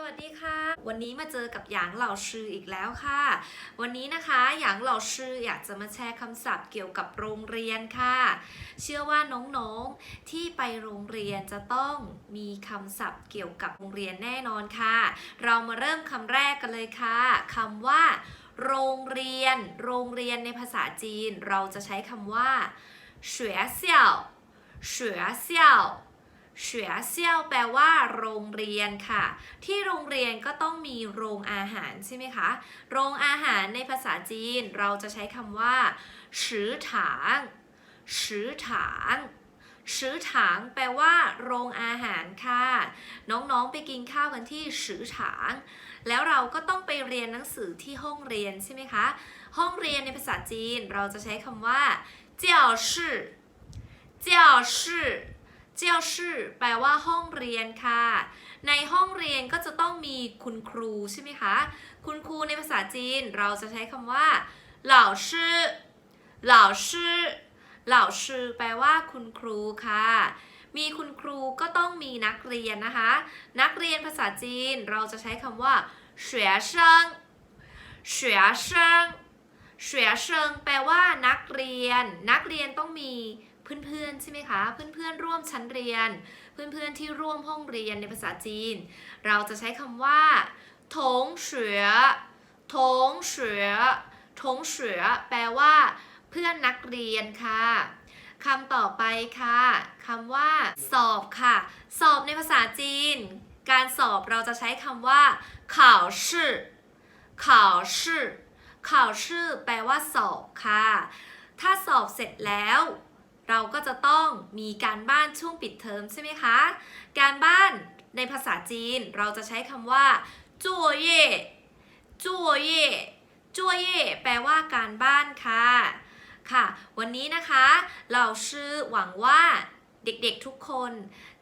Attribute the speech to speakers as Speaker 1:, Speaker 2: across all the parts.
Speaker 1: สวัสดีค่ะ วันนี้มาเจอกับหยางเหล่าชื่ออีกแล้วค่ะ วันนี้นะคะหยางเหล่าชื่ออยากจะมาแชร์คำศัพท์เกี่ยวกับโรงเรียนค่ะ เชื่อว่าน้องๆที่ไปโรงเรียนจะต้องมีคำศัพท์เกี่ยวกับโรงเรียนแน่นอนค่ะ เรามาเริ่มคำแรกกันเลยค่ะคำว่า โรงเรียน โรงเรียนในภาษาจีน เราจะใช้คำว่าเฉวยเสี่ยวเฉวยเสี่ยว เฉียเซียวแปลว่าโรงเรียนค่ะ ที่โรงเรียนก็ต้องมีโรงอาหารใช่ไหมคะ โรงอาหารในภาษาจีนเราจะใช้คำว่าชือถางชือถางชื้อถางแปลว่า โรงอาหารค่ะ น้องๆไปกินข้าวกันที่ชื้อถาง แล้วเราก็ต้องไปเรียนหนังสือที่ห้องเรียนใช่ไหมคะ ห้องเรียนในภาษาจีนเราจะใช้คำว่าเจ้าวชื่อเจ้าวชื่อ เจียวชื่อแปลว่าห้องเรียนค่ะ ในห้องเรียนก็จะต้องมีคุณครูใช่ไหมคะ คุณครูในภาษาจีนเราจะใช้คำว่าเหล่าชื่อเหล่าชื่อเหล่าชื่อแปลว่าคุณครูค่ะ มีคุณครูก็ต้องมีนักเรียนนะคะ นักเรียนภาษาจีนเราจะใช้คำว่าเฉียเชิงเฉียเชิงเฉียเชิงแปลว่านักเรียน นักเรียนต้องมี เพื่อนๆใช่ไหมคะเพื่อนๆร่วมชั้นเรียน เพื่อนๆที่ร่วมห้องเรียนในภาษาจีน เราจะใช้คำว่าทงเฉวยทงเฉวยทงเฉวยแปลว่า เพื่อนนักเรียนค่ะคำต่อไปค่ะคำว่า สอบค่ะ สอบในภาษาจีน การสอบเราจะใช้คำว่าข่าวชื่อข่าวชื่อข่าวชื่อแปลว่าสอบค่ะ ถ้าสอบเสร็จแล้ว เราก็จะต้องมีการบ้านช่วงปิดเทอมใช่ไหมคะ การบ้านในภาษาจีนเราจะใช้คำว่าจั่วเย่จั่วเย่จั่วเย่แปลว่าการบ้านค่ะ ค่ะ วันนี้นะคะเราชื่อหวังว่าเด็กๆทุกคน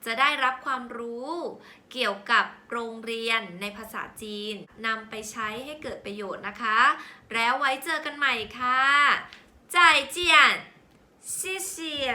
Speaker 1: จะได้รับความรู้เกี่ยวกับโรงเรียนในภาษาจีนนำไปใช้ให้เกิดประโยชน์นะคะ แล้วไว้เจอกันใหม่ค่ะจ่ายเจียน 谢谢。